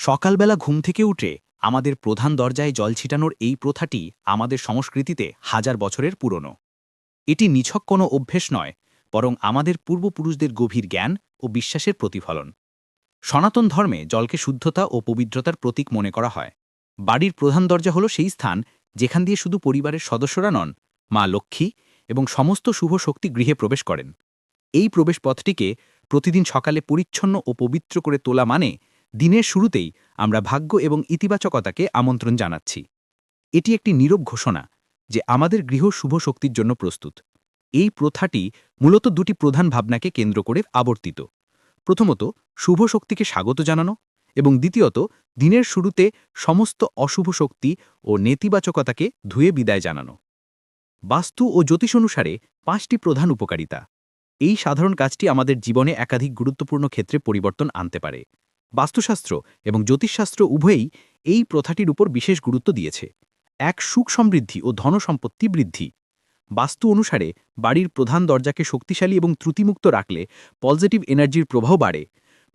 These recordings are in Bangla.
সকালবেলা ঘুম থেকে উঠে আমাদের প্রধান দরজায় জল ছিটানোর এই প্রথাটি আমাদের সংস্কৃতিতে হাজার বছরের পুরনো। এটি নিছক কোনো অভ্যেস নয়, বরং আমাদের পূর্বপুরুষদের গভীর জ্ঞান ও বিশ্বাসের প্রতিফলন। সনাতন ধর্মে জলকে শুদ্ধতা ও পবিত্রতার প্রতীক মনে করা হয়। বাড়ির প্রধান দরজা হল সেই স্থান যেখান দিয়ে শুধু পরিবারের সদস্যরা নন, মা লক্ষ্মী এবং সমস্ত শুভ শক্তি গৃহে প্রবেশ করেন। এই প্রবেশপথটিকে প্রতিদিন সকালে পরিচ্ছন্ন ও পবিত্র করে তোলা মানে দিনের শুরুতেই আমরা ভাগ্য এবং ইতিবাচকতাকে আমন্ত্রণ জানাচ্ছি। এটি একটি নীরব ঘোষণা যে আমাদের গৃহ শুভ শক্তির জন্য প্রস্তুত। এই প্রথাটি মূলত দুটি প্রধান ভাবনাকে কেন্দ্র করে আবর্তিত। প্রথমত, শুভ শক্তিকে স্বাগত জানানো এবং দ্বিতীয়ত, দিনের শুরুতে সমস্ত অশুভ শক্তি ও নেতিবাচকতাকে ধুয়ে বিদায় জানানো। বাস্তু ও জ্যোতিষ অনুসারে পাঁচটি প্রধান উপকারিতা। এই সাধারণ কাজটি আমাদের জীবনে একাধিক গুরুত্বপূর্ণ ক্ষেত্রে পরিবর্তন আনতে পারে। বাস্তুশাস্ত্র এবং জ্যোতিষশাস্ত্র উভয়ই এই প্রথাটির উপর বিশেষ গুরুত্ব দিয়েছে। এক সুখ সমৃদ্ধি ও ধনসম্পত্তি বৃদ্ধি। বাস্তু অনুসারে বাড়ির প্রধান দরজাকে শক্তিশালী এবং ত্রুটিমুক্ত রাখলে পজিটিভ এনার্জির প্রভাব বাড়ে।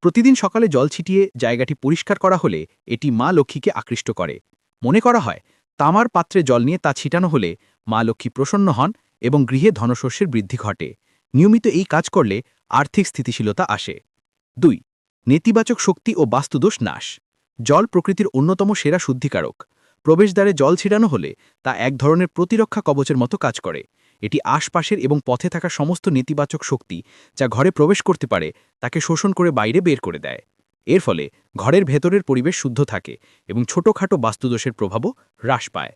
প্রতিদিন সকালে জল ছিটিয়ে জায়গাটি পরিষ্কার করা হলে এটি মা লক্ষ্মীকে আকৃষ্ট করে। মনে করা হয়, তামার পাত্রে জল নিয়ে তা ছিটানো হলে মা লক্ষ্মী প্রসন্ন হন এবং গৃহে ধনশস্যের বৃদ্ধি ঘটে। নিয়মিত এই কাজ করলে আর্থিক স্থিতিশীলতা আসে। দুই নেতিবাচক শক্তি ও বাস্তুদোষ নাশ। জল প্রকৃতির অন্যতম সেরা শুদ্ধিকারক। প্রবেশদ্বারে জল ছিটানো হলে তা এক ধরনের প্রতিরক্ষা কবচের মতো কাজ করে। এটি আশপাশের এবং পথে থাকা সমস্ত নেতিবাচক শক্তি যা ঘরে প্রবেশ করতে পারে তাকে শোষণ করে বাইরে বের করে দেয়। এর ফলে ঘরের ভেতরের পরিবেশ শুদ্ধ থাকে এবং ছোটখাটো বাস্তুদোষের প্রভাবও হ্রাস পায়।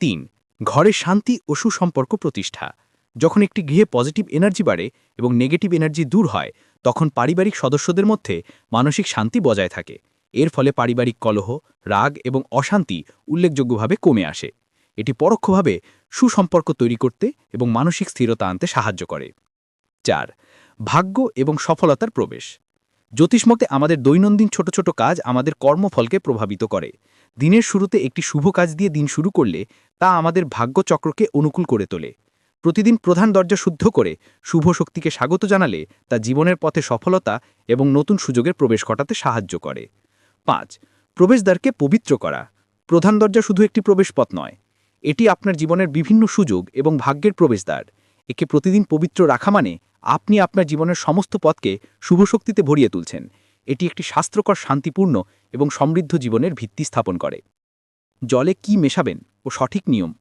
তিন, ঘরে শান্তি ও সুসম্পর্ক প্রতিষ্ঠা। যখন একটি গৃহে পজিটিভ এনার্জি বাড়ে এবং নেগেটিভ এনার্জি দূর হয় তখন পারিবারিক সদস্যদের মধ্যে মানসিক শান্তি বজায় থাকে। এর ফলে পারিবারিক কলহ, রাগ এবং অশান্তি উল্লেখযোগ্যভাবে কমে আসে। এটি পরোক্ষভাবে সুসম্পর্ক তৈরি করতে এবং মানসিক স্থিরতা আনতে সাহায্য করে। চার, ভাগ্য এবং সফলতার প্রবেশ। জ্যোতিষমতে আমাদের দৈনন্দিন ছোট ছোট কাজ আমাদের কর্মফলকে প্রভাবিত করে। দিনের শুরুতে একটি শুভ কাজ দিয়ে দিন শুরু করলে তা আমাদের ভাগ্যচক্রকে অনুকূল করে তোলে। প্রতিদিন প্রধান দরজা শুদ্ধ করে শুভ শক্তিকে স্বাগত জানালে তা জীবনের পথে সফলতা এবং নতুন সুযোগের প্রবেশ ঘটাতে সাহায্য করে। পাঁচ, প্রবেশদ্বারকে পবিত্র করা। প্রধান দরজা শুধু একটি প্রবেশপথ নয়, এটি আপনার জীবনের বিভিন্ন সুযোগ এবং ভাগ্যের প্রবেশদ্বার। একে প্রতিদিন পবিত্র রাখা মানে আপনি আপনার জীবনের সমস্ত পথকে শুভ শক্তিতে ভরিয়ে তুলছেন। এটি একটি স্বাস্থ্যকর শান্তিপূর্ণ এবং সমৃদ্ধ জীবনের ভিত্তি স্থাপন করে। জলে কি মেশাবেন ও সঠিক নিয়ম?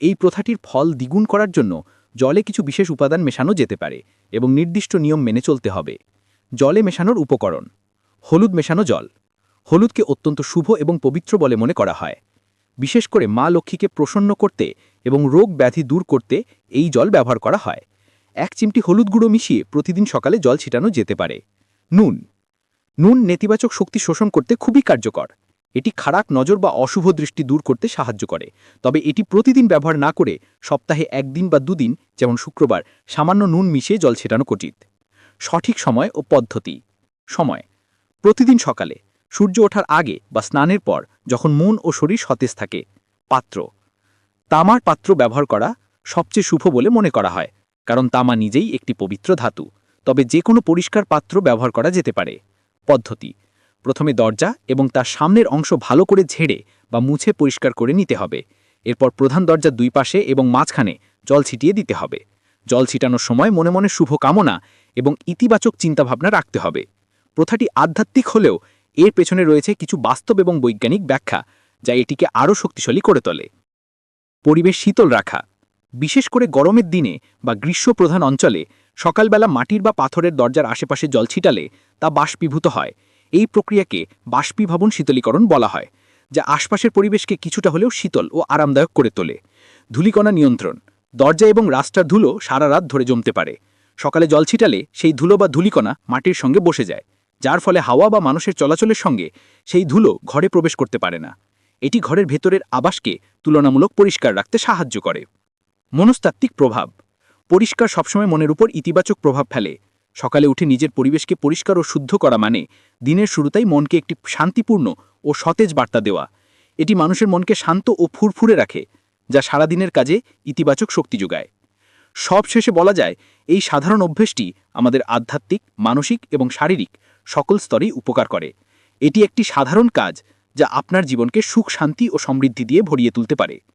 এই প্রথাটির ফল দ্বিগুণ করার জন্য জলে কিছু বিশেষ উপাদান মেশানো যেতে পারে এবং নির্দিষ্ট নিয়ম মেনে চলতে হবে। জলে মেশানোর উপকরণ, হলুদ মেশানো জল। হলুদকে অত্যন্ত শুভ এবং পবিত্র বলে মনে করা হয়। বিশেষ করে মা লক্ষ্মীকে প্রসন্ন করতে এবং রোগ ব্যাধি দূর করতে এই জল ব্যবহার করা হয়। এক চিমটি হলুদ গুঁড়ো মিশিয়ে প্রতিদিন সকালে জল ছিটানো যেতে পারে। নুন নুন নেতিবাচক শক্তি শোষণ করতে খুবই কার্যকর। এটি খারাপ নজর বা অশুভ দৃষ্টি দূর করতে সাহায্য করে। তবে এটি প্রতিদিন ব্যবহার না করে সপ্তাহে একদিন বা দুদিন, যেমন শুক্রবার, সামান্য নুন মিশিয়ে জল ছেটানো উচিত সঠিক সময় ও পদ্ধতি। সময়। প্রতিদিন সকালে। সূর্য ওঠার আগে বা স্নানের পর যখন মন ও শরীর সতেজ থাকে। পাত্র। তামার পাত্র ব্যবহার করা সবচেয়ে শুভ বলে মনে করা হয়, কারণ তামা নিজেই একটি পবিত্র ধাতু। তবে যে কোনো পরিষ্কার পাত্র ব্যবহার করা যেতে পারে। পদ্ধতি। প্রথমে দরজা এবং তার সামনের অংশ ভালো করে ঝেড়ে বা মুছে পরিষ্কার করে নিতে হবে। এরপর প্রধান দরজার দুই পাশে এবং মাঝখানে জল ছিটিয়ে দিতে হবে। জল ছিটানোর সময় মনে মনে শুভ কামনা এবং ইতিবাচক চিন্তাভাবনা রাখতে হবে। প্রথাটি আধ্যাত্মিক হলেও এর পেছনে রয়েছে কিছু বাস্তব এবং বৈজ্ঞানিক ব্যাখ্যা যা এটিকে আরও শক্তিশালী করে তোলে। পরিবেশ শীতল রাখা। বিশেষ করে গরমের দিনে বা গ্রীষ্মপ্রধান অঞ্চলে সকালবেলা মাটির বা পাথরের দরজার আশেপাশে জল ছিটালে তা বাষ্পীভূত হয়। এই প্রক্রিয়াকে বাষ্পীভবন শীতলীকরণ বলা হয়, যা আশপাশের পরিবেশকে কিছুটা হলেও শীতল ও আরামদায়ক করে তোলে। ধুলিকণা নিয়ন্ত্রণ, দরজা এবং রাস্তার ধুলো সারা রাত ধরে জমতে পারে। সকালে জল ছিটালে সেই ধুলো বা ধুলিকণা মাটির সঙ্গে বসে যায়, যার ফলে হাওয়া বা মানুষের চলাচলের সঙ্গে সেই ধুলো ঘরে প্রবেশ করতে পারে না। এটি ঘরের ভেতরের আবাসকে তুলনামূলক পরিষ্কার রাখতে সাহায্য করে। মনস্তাত্ত্বিক প্রভাব, পরিষ্কার সবসময় মনের উপর ইতিবাচক প্রভাব ফেলে সকালে উঠে নিজের পরিবেশকে পরিষ্কার ও শুদ্ধ করা মানে দিনের শুরুতেই মনকে একটি শান্তিপূর্ণ ও সতেজ বার্তা দেওয়া। এটি মানুষের মনকে শান্ত ও ফুরফুরে রাখে, যা সারাদিনের কাজে ইতিবাচক শক্তি যোগায়। সব শেষে বলা যায়, এই সাধারণ অভ্যেসটি আমাদের আধ্যাত্মিক, মানসিক এবং শারীরিক সকল স্তরেই উপকার করে। এটি একটি সাধারণ কাজ, যা আপনার জীবনকে সুখ, শান্তি ও সমৃদ্ধি দিয়ে ভরিয়ে তুলতে পারে।